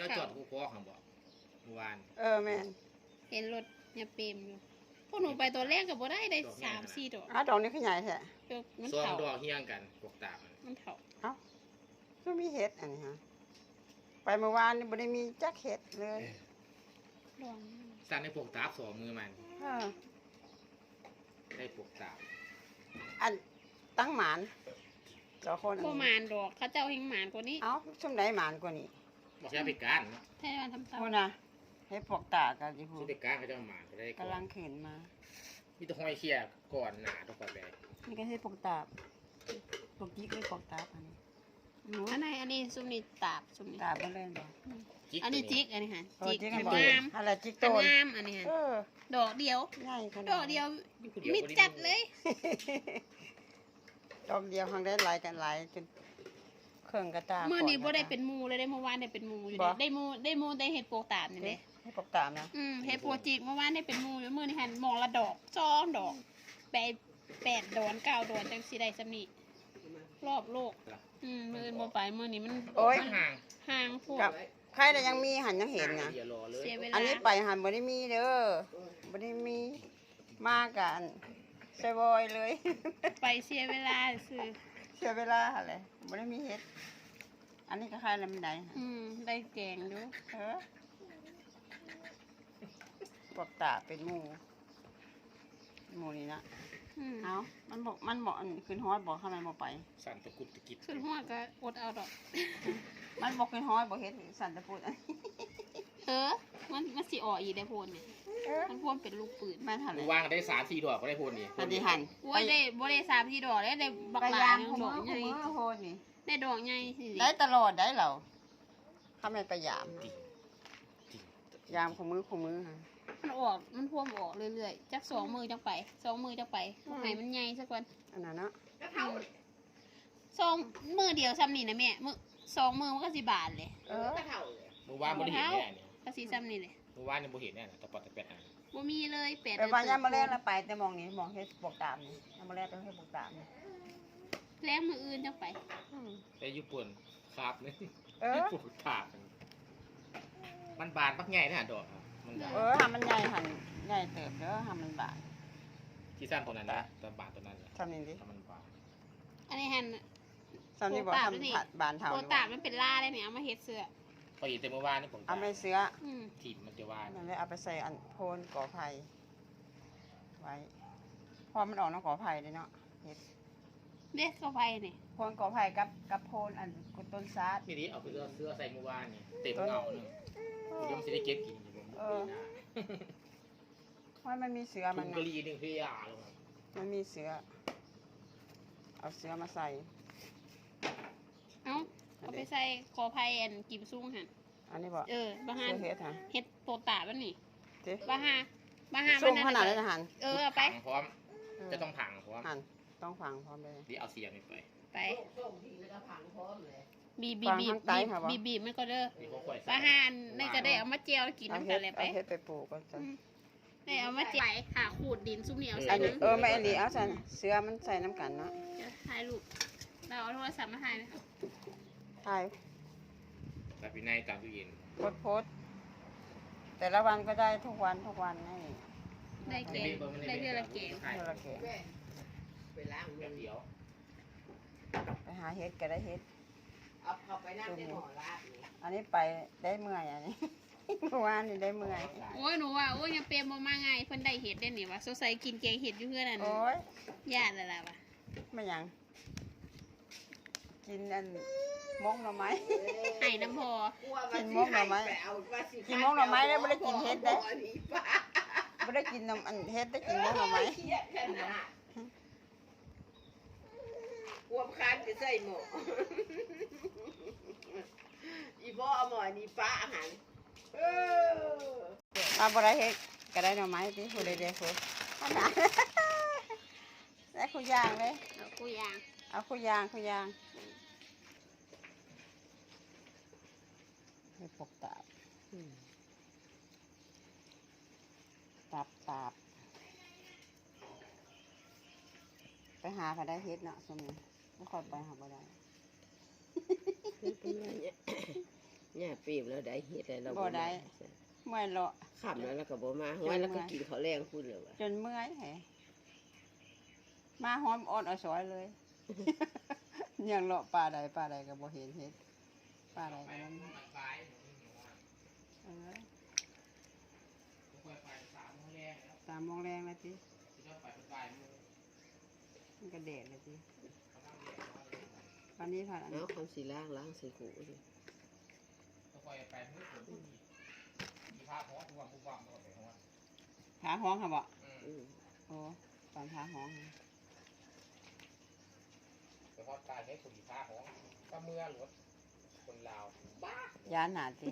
เราจอดกูคอของบอกเมื่อวาน เออแม่นเห็นรถเนี่ยเปรมอยู่ พวกหนูไปตัวแรกกับบ่ได้ได้สามสี่ดอกอ้าวดอกนี้ขยายแท้เออมันซองเถาดอกเฮี้ยงกันปกตามันมันเถาก็มีเห็ดอันนี้ฮะไปเมื่อวานนี่บ่ได้มีจักเห็ดเลยดองสั่นในปกตาสองมือมัน เออได้ปกตาอันตั้งหมานเจ้าคนอันบ่นี้มานดอกเขาเจ้าเฮงหมานกว่านี้ เอ้าชุมใดหมานกว่านี้ บอกใช้ไปการเนาะแท้วันทำเตาพูดนะเฮ็ดปกตากันดิพูใช้ไปการเขาจะเอามาก็ได้ก่อนกำลังขึ้นมา มีแตัวห้อยเคียก่อนหนาตัวก่อนแบกนี่ก็เฮ็ดปกตาปกจิกเลยปกตาอันนี้หนูอันไหนอันนี้ซุมนี่ตาบซุมนี่ตาบ่เล่นบ่อันนี้จิกอันนี้ฮะเออจิกจิกอัให้นบ่งามอะไรจิกโตอันนงามอันนี้ฮะเออดอกเดียว ง่ายขนาดดอกเดียวอยู่คนเดียวมิดจัดเลย ดอกเดียวหังได้หลายกันหลายจน เครื่องกระตาเมื่อนี้ก่บ่ได้ะคะเป็นหมูเลยได้เมื่อวานได้เป็นหมูอยู่บ่เด้ได้หมูได้หมูได้เห็ดโปกตาบนี่เฮ็เด้ดให้ปกตามนะอืมเห็ดโปจิกเมื่อวานได้เป็นหมูอยู่มื้อนี้หันมองละดอกสองดอกแปดแปดดอนเก้าดอนจังสิได้สำนี้รอบโลก อืมมื้ออื่นบ่ไปมื้อนี้มันโอ้ยมันห่างห่างพวกกับใครแต่ยังมีหันยังเห็นนะเดี๋ยวรอเลยเสียเวลาอันนี้ไปหันบ่ได้มีเด้อบ่ได้มีมากันใส่บอยเลย ไปเสียเวลาซื่อเสียเวลาอะไร บ่ได้มีเฮ็ด อันนี้ก็ใครแล้วมันได้อืมได้แกงอยู่เออปกตาเป็นหมู่หมู่นี่นะอืมเอามันบอกมันบอกอันขึ้นฮอดบอกทำไมบ่ไป สั่นตะกุดตะกิดขึ้นหัวก็อดเอาดอก มันบอกขึ้นฮอดบอกเฮ็ดสันตะพูดอัน เออ มันมันสิออกอีกได้โพนเนี่ยเออ มันพ่นเป็นลูกปืนมาทันเลเมื่ยอวานก็ได้สามสี่ดอกก็ได้พูนนี่ทันดีหันโอ้ยได้บ่ได้สามที่ดอกได้ได้บักพหยาลายยามหนึงคุมดอกมือใหคุญ่มมือโหดนี่ได้ดอกใหญ่สิได้ตลอดได้เหรอทำไมไปยามจริงจริงยามคุมมือคุมมือฮะมันออกมันพ่วงออกเรื่อยๆจักสองมือจังไปสองมือจังไปอืมให้มันใหญ่สักวันอันนั้นเนาะอืมสองมือเดียวซ้ำนี่นะแม่มือสองมือมันก็สิบาทเลย เออเมื่อวานบ่ได้เห็นแน่เนี่ยก็สิซ้ำนี่เลยเมื่อวานยังบ่เห็นแน่น่ะตะปอดตะเป็ดอะบ่มีเลยแปดไปวันยามมาแรกแล้วไปแต่มองนี่มองเฮ็ดปกตามนี่ยามมาแรกต้องเฮ็ดปกตามนี่แล้วมืออื่นจังไปอืมได้ญี่ปุ่นครับนี่เออปกตามันบานปักใหญ่นะดอกอะมันบานเออทำมันใหญ่หันใหญ่เติบเด้อทำมันบานที่สั้นตัวนั้นนะตัวบานตัวนั้นแหละทำนี่ดิถ้ามันบานอันนี้หัน ทำนี่บอกปกตามนี่ทำผัดบานเท่าโคนี่ตาบ่มันเป็นล่าได้ไหมเอามาเฮ็ดเสื้อ พอเห็นแต่เมื่อวานนี่ผมเอาไม่เสื้ออืมถีบมันจะวานนั่นเลยเอาไปใส่อันโพนก่อไผ่ไว้พอมันออกเนาะก่อไผ่เลยเนาะเฮ็ดเด็กเข้าไปนี่โพนก่อไผ่กับกับโพนอันกุต้นซาดนี่ดิเอาไปเสื้อเสื้อใส่เมื่อวานนี่เต็มเงาหนึ่งเดี๋ยวมันจะได้เก็บกินอยู่ผมเออ ว่ามันมีเสือถุมันงนะกะหรี่หนึ่งพี่ยาลงมามันมีเสือ เอาเสือมาใส่ เอ้า เอาไปใส่คอไผ่อันกิมซุ่งหันอันนี้บอกเออบ้าเสืหันอเฮ็ดฮะเฮ็ดโปตาบันนี่เจ๊บ้าฮาบ้าฮาส้มมัขนาดนั้นนะหันเออเอาไปผังพร้อม จะต้องผังพร้อมหันต้องฟังพร้อมเลยเดี๋ยวเอาเสียมไปไปบีบีฟังบีข้างใต้ค่ะวะบีบีมันก็เด้อนี่พวกข่อยใส่บ้าฮานนี่ก็ได้เอามาเจียวกินเอาน้ำเฮ็กัดนเลยไปเอาเฮ็ดไปปลูกก็จะอืมได้เอามาเจียวไปหาขูดดินซุ่มเหนียวใส่อันนี้น้ำเออไม่อันนี้เอาใส่เสือมันใส่น้ำกันเนาะเดี๋ยวถ่ายรูปเราเอาโทรศัพท์มาถ่ายไหมถ่ายแต่พี่ในตามตู้เย็นโพสต์โพสต์แต่ละวันก็ได้ทุกวันทุกวันนี่ได้เกงได้เดือนละเกงใช่เท่าละเกแบบเดียวไปหาเฮ็ดก็ได้เฮ็ด เอาเข้าไปนั่งในหอลาดนี่อันนี้ไปได้เมื่อยอันนี้ เมื่อวานนี่ได้เมื่อย โอ้ยหนูว่าโอ้ยยังเปรมบ่มาไงเพิ่นได้เห็ดได้นี่วะสงสัยกินแกงเห็ดอยู่เพื่อนนั่นโอ้ยญาติแล้วล่ะวะไม่หยัง กินอันมกหน่อไม้ ไห้น้ำพอกลัวว่ากินสิมกหน่อไม้ให้ปเอาว่าสิกินมกหน่อไม้แล้วบ่ได้กินเฮ็ดเด้บ่นี่ป้าไม่ได้กินน้ำอันเฮ็ดได้กินมกหน่อไม้เครียดขนาดกลัวคานจะใส่หมออีบ่เอาหมอนี่ป้าอาหารเออมาบ่ได้เฮ็ดก็ได้หน่อไม้ที่ผู้ใดเด้ผู้อันนั้นได้คู่ย่างเลยเอากูยาง เอาคู่ย่างคู่ย่าง ให้ปกตาบตับตับไปหาพอได้เฮ็ดเนาะสมนี้ไม่ค่อยไปหาบ่ได้เนี่ยปีบแล้วได้เฮ็ดแล้วเราบ่ได้เมื่อยเลาะขับแล้วแล้วก็บ่มาหัวแล้วก็กินข้าวแรงพูดเลยว่าจนเมื่อยแหมาหอมอ่อนอ่อยสอยเลยยังเลาะปลาใดปลาใดก็บ่เห็นเฮ็ดปลาใดก็นั้น เออสามโมงแรงแล้วติมันก็แดดเลยติวันนี้ผ่านอันเอาคำสีล้างล้างใส่หูดิขาห้องค่ะบ่อืมโอ้ตอนขาห้องค่ะแต่พอตายให้สุริภาพของก็เมื่อรถ คนลาวบ้ายานหนาติ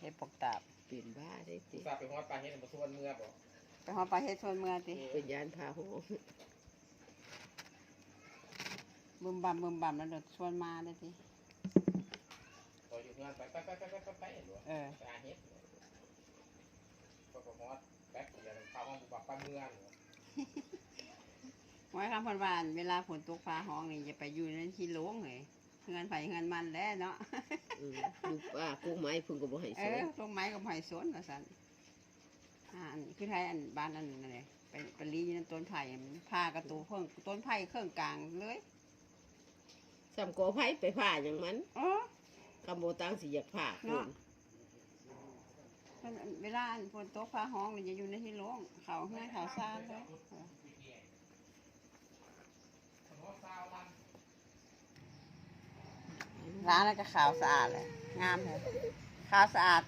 เฮ็ดปกตาบเป็นบ้าได้ติอุตส่าห์ไปฮอดปลาเฮ็ดมาส่วนเมื่อบ่ไปหอปลาเฮ็ดชวนเมื่อติเป็นยานพาหงบึมบัมบึมบัมแล้วเดี๋ยวชวนมาเลยติพออยู่เงินไปไปไปไปไปไปไปหลวงเออปลาเฮ็ดพอฮอดแป๊บเดียวเข้าห้องบุบปลาเมื่อหลวงไว้คำเพันวานเวลาฝนตกฟ้าห้องนี่จะไปอยู่ในที่โล่งเลย เงินไผเงินมันแล้วเนาะอืมลูกป้ากุ้งไม้เพึ่งก็บ่ให้เอสออนต้นไม้กับไผ่สวนว่าซั่นอ่าอันคือไทยอันบ้านอันนั่นเลยไปไปรีอยู่ในต้นไผ่มันพากระตูเพิ่งต้นไผ่เครื่องกลางเลยสำกอไผไปผ่าอย่างมันอ๋อ คำโบตังสิอยากผ่าคเนาะนเพิ่นเวลาอันฝนตกฟ้าห้องนี่จะอยู่ในที่โล่งเขาเฮือนเขาซ่านเลยเออ ร้านแล้วก็ขาวสะอาดเลยงามเลยขาวสะอาด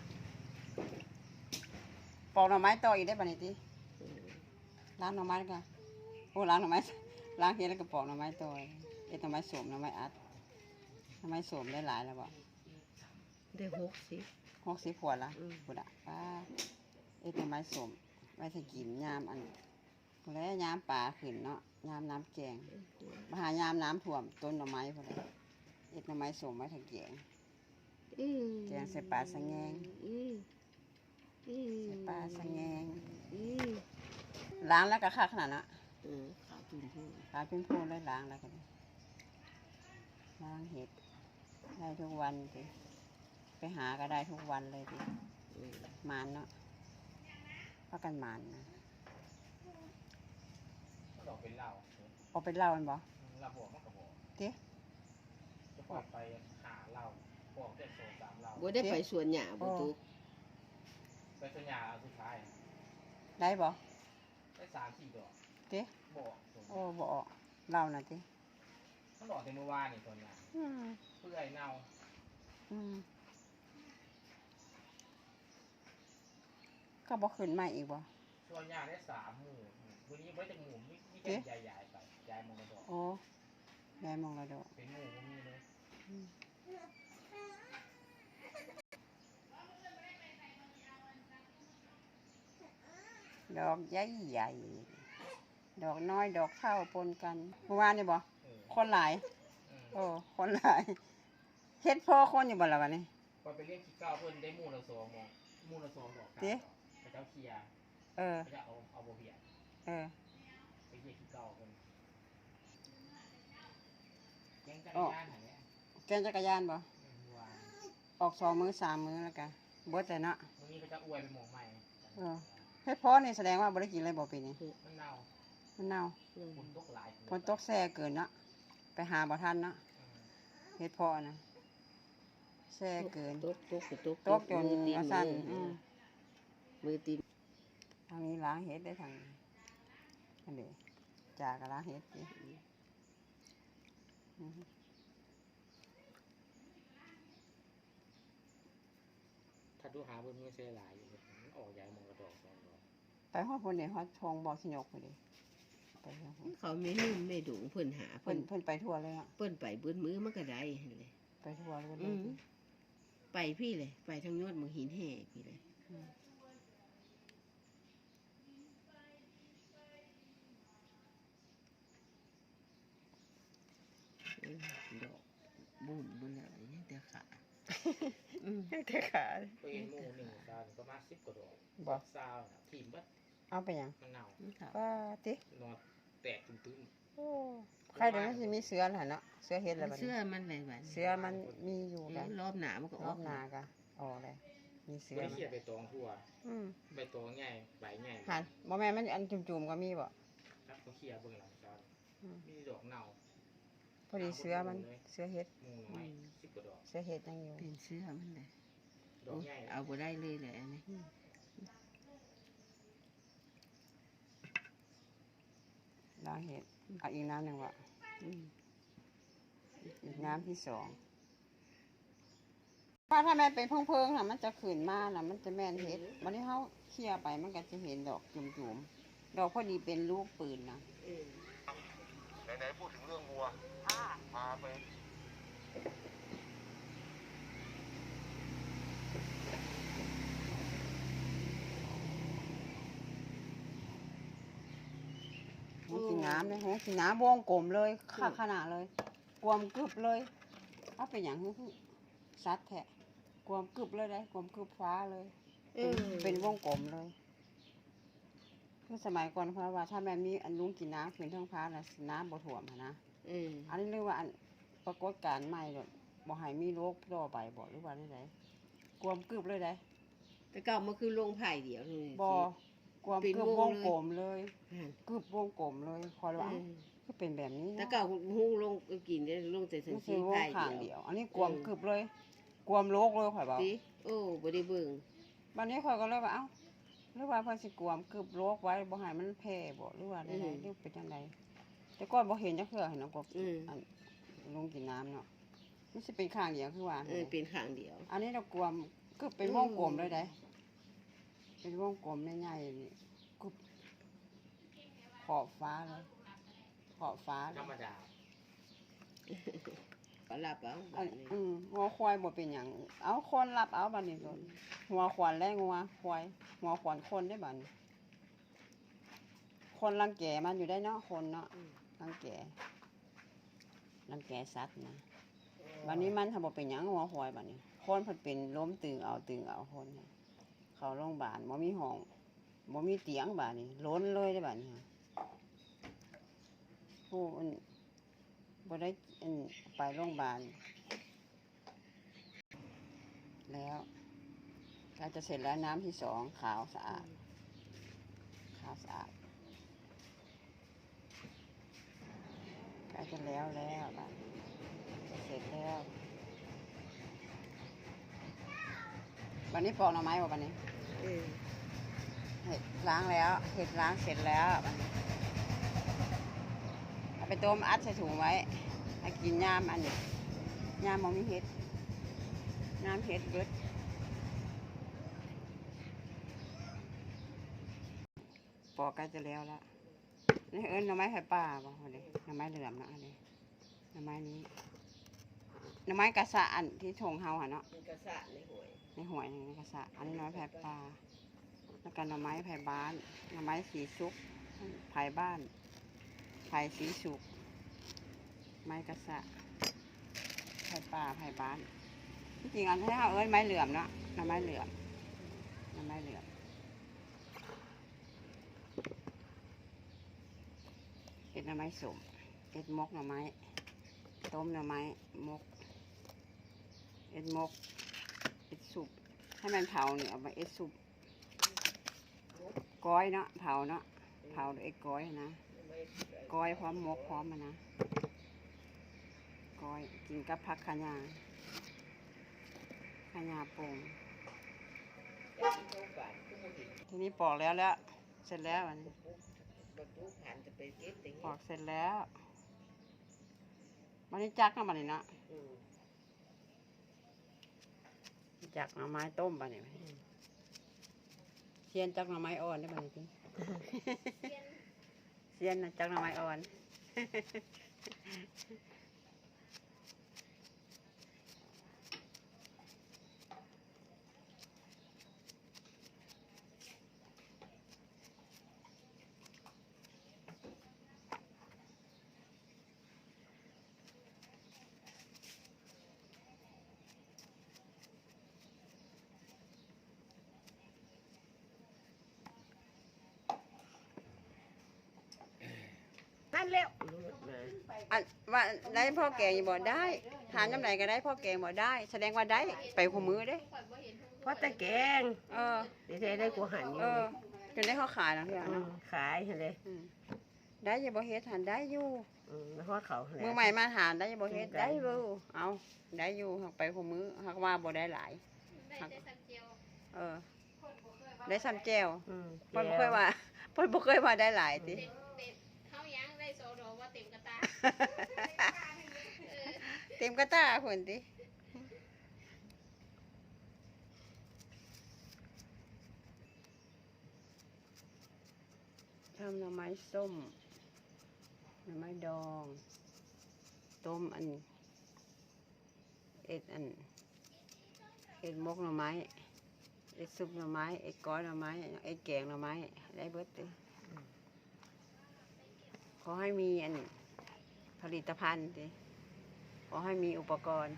ปอกหน่อไม้ต่ออีกได้ป่ะนี่ติอืมล้างหน่อไม้ก็โอ้ล้างหน่อไม้ล้างเฮ็ดแล้วก็ปอกหน่อไม้ต่อเอ็ดหน่อไม้สวมหน่อไม้อัดหน่อไม้สวมได้หลายแล้วบ่ได้หกสิหกสิบขวดละอืมพุดอะป้าเอ็ดหน่อไม้สวมไว้ถ้ากินยามอันพู้นแหล้วยามปลาขึ้นเนาะยามน้ำแกงมาหายามน้ำท่วมต้นหน่อไม้พุ่นแหละ เอ็ดหน่อไม้สวมไว้ถ้าแกงอืมแกงใส่ปลาสะแงงอืมอืมใส่ปลาสะแงงอืมล้างแล้วก็ค่าขนาดน่ะอืมขาวตุ้มพุ่งปลาเป็นพูนเลยล้างแล้วก็ได้ล้างเห็ดได้ทุกวันสิไปหาก็ได้ทุกวันเลยสิอืมหมานเนาะพักกันหมานนะมันออกเป็นเหล้าออกเป็นเหล่ามันบ่เหล้าบ อกมันก็บอกเจ๊จะปล่อยไปหาเหล้าบอกได้โซสามเหล้าบ่ได้ไปสวนหญ้าบ่ตุกไปสัญญาสุดท้ายได้บ่ได้สามสี่ดอกเจ๊ Ờ. บอกโอ้บ่ออกเหล่าน่ะเจ๊มันออกในเมื่อวานนี่ส่วนใหญ่อืมเพื่อไอ้เน่าอืมก็บ่ขึ้นมาอีกบ่ส่วนใหญ่ได้สามหมู่วันนี้ไม่ได้หมู่มีมีเอ๊ะแค่ใหญ่ๆไปยายมองกระดอกโอ้แม่มองระดอกเป็นหมู่ก็มีเลยอืม ดอกใหญ่ใหญ่ๆดอกน้อยดอกเท่าปนกันเมื่อวานนี่บ่เออคนหลายอืมโอ้ คนหลายเฮ็ดพอคนอยู่บ่ล่ะวันนี้พอไปเรียกขี้เก้าเพิ่นได้หมู่ละสองมองหมู่ละสองดอกเจ๊พระเจ้าเคลียร์เออพระเจ้าเอาเอาโบเบียดเออไปเรียกขี้เก้าเพิ่นแกงจักรยานไหน เนี่ยแกนจักรยานบ่เมื่อวานออกสองมือสามมือแล้วกันเบิดแต่เนาะวันนี้ก็จะอวยไปหมองใหม่เออเฮ็ดพอนี่แสดงว่าบ่ได้กินอะไรบ่ปีนี้มันเน่ามันเน่าอืมฝนตกหลายฝนตกแซ่เกินเนาะไปหาบ่ทันเนาะอืมเฮ็ดพอนะแซ่เกินตกตกตกตกจนมือตีว่าซั่นมือือมมือตีนทางนี้ล้างเฮ็ดได้ทางนี้อันนี้จากก็ล้างเฮ็ดสิ อืมถ้าดูหาบนมือเสียหลายอยู่มันออกใหญ่มองกระดอกสองดอกไปฮอดพุ่นนี่ฮอดทงบ่อสิยกพุ่นดิไปเรื่องพุ่นเขาไม่นุ่มไม่ดุงเพิ่นหาเพิ่เพิ่นนเพิ่นไปทั่วเลยอะเพิ่นไปเบิ้นมือมันก็ได้หั่นเลย ไปทั่วเลยอืม ไปพี่เลย ไปทางยอดเมืองหินแห่พี่เลย อืมอืมดอกบุ่มบนแล้วนี่แต่ขา อืมแต่ขาไปเห็นหมู่หนึ่งซาวประมาณสิบกว่าดอกบ่ซาวน่ะทีมบัดเอาไปหยังมันเน่ามันขาวป้าตินอนแตกตุ้มโอ้ใครเดี๋ยวมันสิมีเสือแหละเนาะเสือเฮ็ดแล้วบัดเสื้อนี้มันไหลหวานเสือมันมีอยู่เอกัอนรอบหนามันก็รอออกบหน้าก็ออกเลยมีเสือไม่มันเขียดใบตองทั่วอืมใบตองใหญ่ใบใหญ่หันบ่แม่นมันอันจุ่มๆก็มีบ่ครับเขาเขียดเบื้องหลังจอนอืมมีดอกเน่าพอดีเสือมันเสือเฮ็ดหมูน้อยสิบกว่าดอก เสือเฮ็ดยังอยู่เป็นเสื้อมันเลยดอกใหญ่เอาบ่ได้เลยแหละอันนี้ล้างเฮ็ดเอาอีกน้ำหนึ่งว่ะอืมอีกน้ำที่สองถ้าถ้าแม่นเป็นเพิงๆน่ะมันจะขึ้นมาน่ะมันจะแม่นเฮ็ดวันนี้เฮาเคลียร์ไปมันก็จะเห็นดอกจุ่มๆดอกพอดีเป็นลูกปืนนะอืมไหนๆพูดถึงเรื่องวัวพาไป หูกิ นน้ำเลยหูกินน้ำวงกลมเลยค่าขนาดเลย กวมกึบเลยเอาเป็นอย่างนี้คือซัดแทะกวมกึบเลยได้กวมกึบฟ้าเลยเออเป็นวงกลมเลยคือสมัยก่อนเพราะว่าถ้าแม่มีอันลุงกินน้ำขึ้นทั้งฟ้าน่ะน้ำบ่ถ่วมหั้นนะอืมอันนี้เรียกว่าอันปรากฏการณ์ใหม่เลยบ่ให้มีโรคต่อไปบ่หรือว่าได้ไดกวมกึบเลยได้แต่เก่ามันคือลงไผ่เดียวนี่บ่ กวมเป็นกึบววงงเลย กลมเลยหั่นกึบวงกลมเลยคอยว่าอืเอ้ามก็เป็นแบบนี้แต่นะเก่าหูลงกินได้ลงแต่สันนี่สีคือวงไผ่ข้างเดีเดียยวว อันนี้กวมกึบเลยกวมโลกเลยข่อยบอกติโอ้บ่ได้เบิ่งวันนี้ข่อยก็เลยว่าเอ้าหรือว่าเพิ่นสิกวมกึบโลกไว้บ่ให้มันแพร่บ่หรือว่าได้ไดหรือเป็นจังไดแต่ก่อนบ่เห็นจักเทื่อเห็นน้องกบอืมอันลงกินน้ำเนาะมันสิเป็นข้างเดียวคือว่าเออเป็นข้างเดียว อันนี้เรากวมกึบเป็นวงกลมเลยได้ เป็นวงกลมใหญ่ๆนี่กึบขอบฟ้าเลยขอบฟ้าเลธรยรมดาก็รับเอาอับันดนี้อืมหัวควายบ่เป็นหยังเอาคนรับเอาบัดนี้โดนหัวขวานและงัวควายหัวขวานคนได้บัดนี้คนรังแกมันอยู่ได้เนาะคนเนาะรังแกรังแกสัตว์นะ บัดนี้มันทำบ่เป็นหยังหัวควายบัดนี้คนเพิ่นเป็นล้มตึงเอาตึงเอาคนน่ะ เข้าโรงพยาบาลบ่มีห้องบ่มีเตียงบัดนี้ล้นเลยได้บัดนี้ผู้อันบ่ได้อันไปโรงพยาบาลแล้วใกล้จะเสร็จแล้วน้ำที่สองขาวสะอาด ขาวสะอาดกล้จะแล้วแล้วบัดนี้จะเสร็จแล้ววันนี้ปอกหน่อไม้ป่ะวันนี้ เห็ดล้างแล้ว เห็ดล้างเสร็จแล้วเอาไปต้มอัดใส่ถุงไว้ให้กินย่ามอันนี้ย่ามมองมีเห็ดน้ำเห็ดเบิดปอกใกล้จะแล้วล้วนี่เอิ้นหน่อไม้ไผ่ป่าบ่อันนี้หน่อไม้เหลือมนะอันนี้หน่อไม้นี้หน่อไม้กระสะอันที่ทงเฮาหะเนาะกระสะในหวย ในหวยในกระสะอันนี้น้อยไผ่ปลา แล้วก็หน่อไม้ไผ่บ้านหน่อไม้สีสุกไผ่บ้านไผ่สีสุก ไม้กระสะไผ่ป่าไผ่บ้านจริงอันที่เราเอ้ยไม้เหลื่อมเนาะหน่อไม้เหลื่อมหน่อไม้เหลื่อมเอ็ดหน่อไม้สมเอ็ดมกหน่อไม้ต้มหน่อไม้มกเอ็ดมก ให้มันเผาเนี่ยเอาไปเอ็ดสุปก้อยเนาะเผาเนาะเผาด้วยเอ็ดก้อยนะก้อยพร้อมมกพร้อมมานะก้อยกินกับผักขยาขยาปรุงทีนี้ปอกแล้วแล้ว เสร็จแล้วอันนี้ปอกเสร็จแล้วมันนี้จักนะมันนี่นะ อืมจักหน่อไม้ต้มไปนี่เซียนจักหน่อไม้อ่อนได้ไหมจริงเซียนน่ะจักหน่อไม้อ่อนนั่นแล้วรถมา อันว่าได้พ่อแกงอยู่บ่ได้ทานน้ำไหนก็ได้พ่อแกงบ่ได้ แสดงว่าได้ไปคู่มือเด้ข่อยบ่เห็นอแต่แกงเออ เดี๋ยวได้กูหันอยู่เออจนได้เขาขายแล้วเพื่อนอืเนาะมขายหั่นเลยอืมได้อยังบ่เฮ็ดหันได้อยู่ อืมแล้วฮอดเขาหั่นแหละ มือใหม่มาถามได้อยังบ่เฮ็ดได้ ได้อยู่เอาได้อยู่หักไปของมือหักว่าบ่ได้หลายได้แต่สันเจียวเออ ได้ซ้ำแก้วอืมเพิ่นบ่เคยว่าเพิ่นบ่เคยว่าได้หลายติ เต็มกระตาเพิ่นติทำหน่อไม้ส้ม หน่อไม้ดอง ต้มอัน เอ็ดอัน เอ็ดมกหน่อไม้ เอ็ดซุปหน่อไม้ เอ็ดก้อยหน่อไม้ เอ็ดแกงหน่อไม้ ได้เบิดเลยขอให้มีอัน ผลิตภัณฑ์ดิขอให้มีอุปกรณ์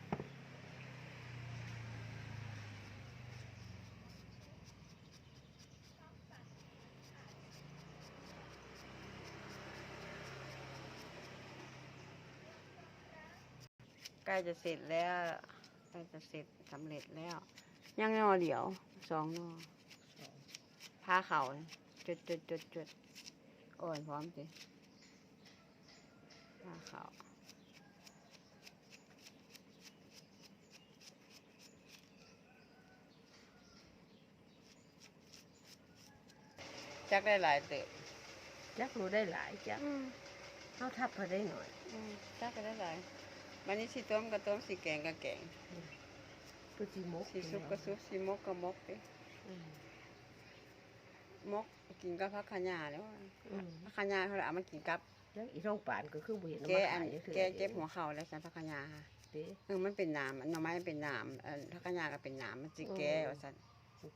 ใกล้จะเสร็จแล้วใกล้จะเสร็จสำเร็จแล้ว ยังนอเดียวสองนอผ้าเขาเลยจุดจุดจุดจุดอ่อนพร้อมสิ ผ้าเขาวจักได้หลายเติบจักรู้ได้หลายจักเขาทับพอได้หน่อยอืมจักก็ได้หลายวันนี้สิต้มก็ต้มสิแกงก็แกงก็สิมกสิซุปก็ซุปสิมกก็มกดิอืมมกกินกับผักขะยาแล้วอะอืมผักขะยาเขาเลยเอามากินกับ แล้วอีท้องป่านก็คือบ่เห็นแกเอามาอันขายจังแกเก็บหัวเข่าแล้วสันผักขะยาค่ะเด้เออมันเป็นน้ำอันหน่อไม้มันเป็นน้ำอันผักขะยาก็เป็นน้ำมันสิแกว่าสัน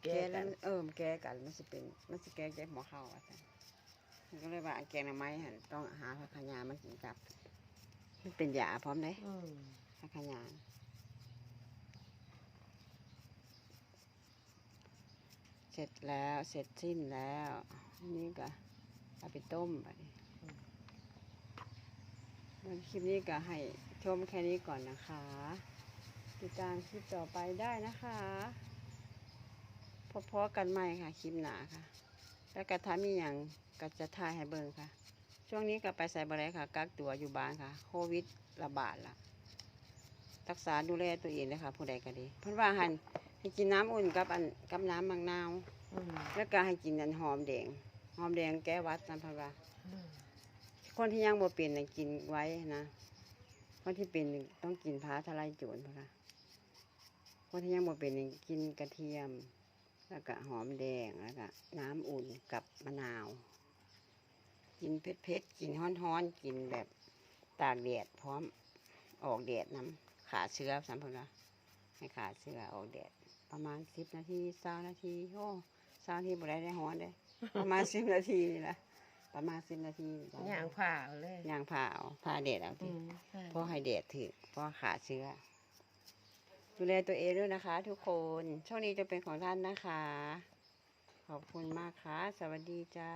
แกแกกัแล้วนมันเออมันแกกันมันสิเป็นมันสิแกเก็บหัวเข่าว่าสันมันก็เลยว่าแกงหน่อไม้หันต้องหาผักขะยามากินกับมันเป็นยาพร้อมเลยอืมผักขะยาเสร็จแล้วเสร็จสิ้นแล้วอันนี่ก็เอาไปต้มไปวัน คลิปนี้ก็ให้ชมแค่นี้ก่อนนะคะ ติดตามคลิปต่อไปได้นะคะพอๆกันใหม่ค่ะคลิปหนาค่ะ แล้วก็ถ้ามีอย่างก็จะถ่ายให้เบิ่งค่ะ ช่วงนี้ก็ไปใส่บะไรค่ะกักตัวอยู่บ้านค่ะ โควิดระบาดละรักษาดูแลตัวเองเลยค่ะผู้ใดก็ดีเพิ่นว่าหันให้กินน้ำอุ่นกับอันกับน้ำบางนาวอืมแล้วก็ให้กินอันหอมแดงหอมแดงแก้หวัดนะเพิ่นว่าอืม คนที่ยังบ่เป็นน่ะกินไว้นะคนที่เป็นต้องกินพ้าทลายโจรพะค่ะคนที่ยังบ่เป็นนี่กินกระเทียม แล้วก็หอมแดงแล้วก็น้ำอุ่นกับมะนาว กินเผ็ดๆกินฮ้อนๆกินแบบตากแดดพร้อมออกแดดน้ำขาเชื้อสามพันละให้ขาเชื้อออกแดดประมาณสิบนาทีสานาทีโอ้สานาทีบ่ได้ได้ฮ้อนเด้ประมาณสิบนาทีนี่แหละ ประมาณสิบนาทีนี่จ้ะย่างผ้าเอาเลยย่างผ่าเอาผ่าแดดเอาอืทีมใช่เพราะให้แดดถึกเพราะขาเชื้อดูแลตัวเองด้วยนะคะ ทุกคนช่วงนี้จะเป็นของท่านนะคะ ขอบคุณมากค่ะ สวัสดีจ้า